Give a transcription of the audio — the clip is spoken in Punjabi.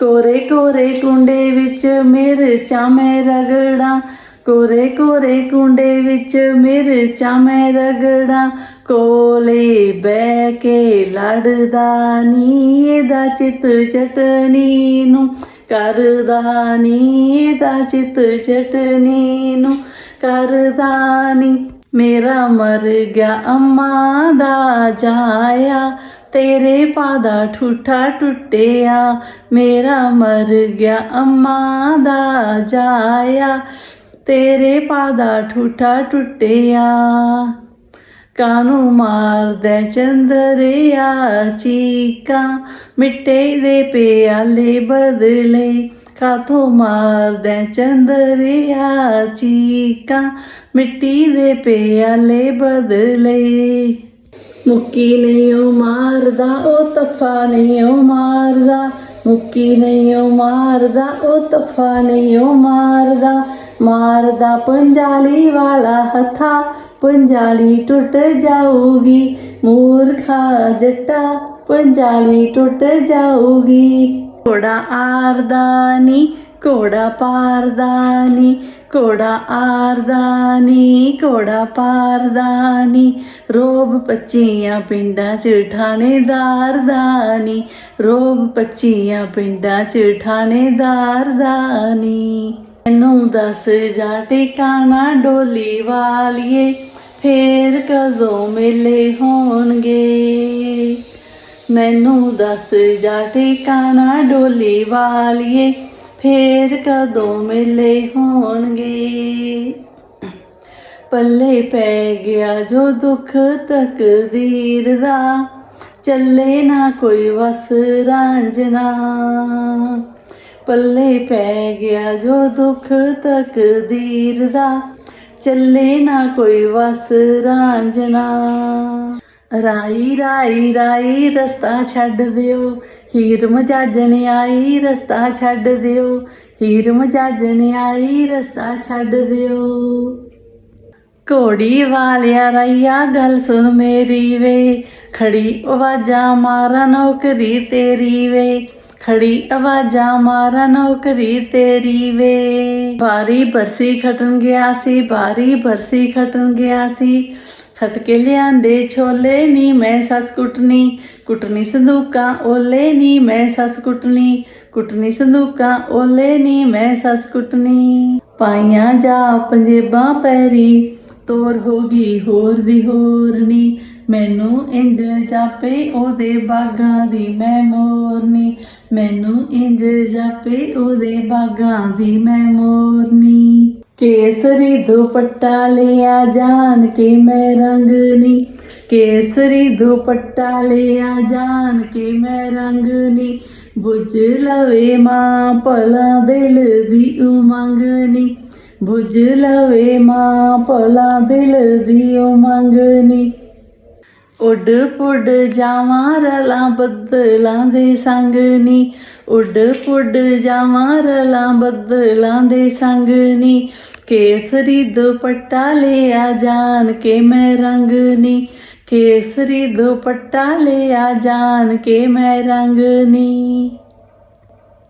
ਕੋਰੇ ਕੋਰੇ ਕੁੰਡੇ ਵਿੱਚ ਮਿਰਚਾਂ ਮੈਂ ਰਗੜਾਂ। ਕੋਰੇ ਕੋਰੇ ਕੁੰਡੇ ਵਿੱਚ ਮਿਰਚਾਂ ਮੈਂ ਰਗੜਾਂ। ਕੋਲੇ ਬਹਿ ਕੇ ਲੜਦਾ ਨੀ ਇਹਦਾ ਚਿੱਤ ਚਟਣੀ ਨੂੰ। ਕਰਦਾ ਨੀ ਇਹਦਾ ਚਿੱਤ ਚਟਣੀ ਨੂੰ। ਕਰਦਾ ਨੀ ਮੇਰਾ ਮਰ ਗਿਆ ਅੰਮਾ ਦਾ ਜਾਇਆ। ਤੇਰੇ ਪਾਦਾ ਠੂਠਾ ਟੁੱਟਿਆ, ਮੇਰਾ ਮਰ ਗਿਆ, ਅੰਮਾ ਦਾ ਜਾਇਆ। ਤੇਰੇ ਪਾਦਾ ਠੂਠਾ ਟੁੱਟਿਆ ਕਾਨੂੰ ਮਾਰਦੇ ਚੰਦਰਿਆ ਚੀਕਾਂ? ਮਿੱਟੇ ਦੇ ਪਿਆਲੇ ਬਦਲੇ ਕਾਥੋਂ ਮਾਰਦੇ ਚੰਦਰਿਆ ਚੀਕਾਂ? ਮਿੱਟੀ ਦੇ ਪਿਆਲੇ ਬਦਲੇ ਮੁੱਕੀ ਨਹੀਂ ਉਹ ਮਾਰਦਾ, ਉਹ ਤਫਾ ਨਹੀਂ ਉਹ ਮਾਰਦਾ। ਮੁੱਕੀ ਨਹੀਂ ਉਹ ਮਾਰਦਾ, ਉਹ ਤਫਾ ਨਹੀਂ ਉਹ ਮਾਰਦਾ। ਮਾਰਦਾ ਪੰਜਾਲੀ ਵਾਲਾ ਹੱਥਾ, ਪੰਜਾਲੀ ਟੁੱਟ ਜਾਊਗੀ। ਮੂਰਖਾ ਜੱਟਾ, ਪੰਜਾਲੀ ਟੁੱਟ ਜਾਊਗੀ। ਘੋੜਾ ਆਰਦਾ ਨਹੀਂ ਘੋੜਾ ਪਾਰਦਾ ਨੀ ਘੋੜਾ ਆਰਦਾ ਨੀ ਘੋੜਾ ਪਾਰਦਾ ਰੋਬ ਪੱਚੀਆਂ ਪਿੰਡਾਂ ਚ ਠਾਣੇਦਾਰ ਦਾਨੀ, ਰੋਬ ਪੱਚੀਆਂ ਪਿੰਡਾਂ ਚ ਠਾਣੇਦਾਰ ਦਾਨੀ। ਮੈਨੂੰ ਦੱਸ ਜਾ ਟਿਕਾਣਾ ਡੋਲੀ ਵਾਲੀਏ, ਫੇਰ ਕਦੋਂ ਮੇਲੇ ਹੋਣਗੇ? ਮੈਨੂੰ ਦੱਸ ਜਾ ਟਿਕਾਣਾ ਡੋਲੀ ਵਾਲੀਏ ਫੇਰ ਕਦੋਂ ਮੇਲੇ ਹੋਣਗੇ? ਪੱਲੇ ਪੈ ਗਿਆ ਜੋ ਦੁੱਖ ਤਕਦੀਰ ਦਾ ਚੱਲੇ ਨਾ ਕੋਈ ਵਸ ਰਾਂਝਣਾ। ਪੱਲੇ ਪੈ ਗਿਆ ਜੋ ਦੁੱਖ ਤਕਦੀਰ ਦਾ ਚੱਲੇ ਨਾ ਕੋਈ ਵਸ ਰਾਂਝਣਾ। ਰਾਈ ਰਾਈ ਰਾਈ ਰਸਤਾ ਛੱਡ ਦਿਓ, ਹੀਰ ਮਜਾਜਣ ਆਈ ਰਸਤਾ ਛੱਡ ਦਿਓ, ਹੀਰ ਮਜਾਜਣ ਆਈ ਰਸਤਾ ਛੱਡ ਦਿਓ। ਘੋੜੀ ਵਾਲਿਆ ਰਈਆ, ਗੱਲ ਸੁਣ ਮੇਰੀ ਵੇ, ਖੜੀ ਆਵਾਜ਼ਾਂ ਮਾਰਾ ਨੌਕਰੀ ਤੇਰੀ ਵੇ, ਖੜੀ ਆਵਾਜ਼ਾਂ ਮਾਰਾ ਨੌਕਰੀ ਤੇਰੀ ਵੇ। ਬਾਰੀ ਬਰਸੀ ਖਟਣ ਗਿਆ ਸੀ, ਬਾਰੀ ਬਰਸੀ ਖਟਣ ਗਿਆ ਸੀ ਖਟ ਕੇ ਲਿਆਂਦੇ ਛੋਲੇ ਨੀ, ਮੈਂ ਸੱਸ ਕੁੱਟਣੀ ਕੁੱਟਣੀ ਸੰਦੂਕਾਂ, ਓਲੇ ਨੀ, ਮੈਂ ਸੱਸ ਕੁੱਟਣੀ ਕੁੱਟਣੀ ਸੰਦੂਕਾਂ, ਓਲੇ ਨੀ, ਮੈਂ ਸੱਸ ਕੁੱਟਣੀ। ਪਾਈਆਂ ਜਾ ਪੰਜੇਬਾਂ ਪੈਰੀ, ਤੋਰ ਹੋ ਗਈ ਹੋਰ ਦੀ ਹੋਰਨੀ ਮੈਨੂੰ ਇੰਜ ਜਾਪੇ ਉਹਦੇ ਬਾਗਾਂ ਦੀ ਮੈਂ ਮੋਰਨੀ ਮੈਨੂੰ ਇੰਜ ਜਾਪੇ ਉਹਦੇ ਬਾਗਾਂ ਦੀ ਮੈਂ ਮੋਰਨੀ ਕੇਸਰੀ ਦੁਪੱਟਾ ਲਿਆ ਜਾਣ ਕੇ ਮੈਂ ਰੰਗਨੀ ਕੇਸਰੀ ਦੁਪੱਟਾ ਲਿਆ ਜਾਣ ਕੇ ਮੈਂ ਰੰਗਨੀ ਬੁਝ ਲਵੇ ਮਾਂ ਭਲਾ ਦਿਲ ਦੀ ਉਮੰਗਨੀ ਬੁਝ ਲਵੇ ਮਾਂ ਭਲਾ ਦਿਲ ਦੀ ਉਮੰਗਨੀ ਉੱਡ ਪੁੱਡ ਜਾਵਾਂ ਰਲਾਂ ਬੱਦਲਾਂ ਦੇ ਸੰਗ ਨੀ। ਉੱਡ ਪੁੱਡ ਜਾਵਾਂ ਰਲਾਂ ਬੱਦਲਾਂ ਦੇ ਸੰਗ ਨੀ। ਕੇਸਰੀ ਦੁਪੱਟਾ ਲਿਆ ਜਾਨ ਕੇ ਮੈਂ ਰੰਗ ਨੀ। ਕੇਸਰੀ ਦੁਪੱਟਾ ਲਿਆ ਜਾਨ ਕੇ ਮੈਂ ਰੰਗ ਨੀ।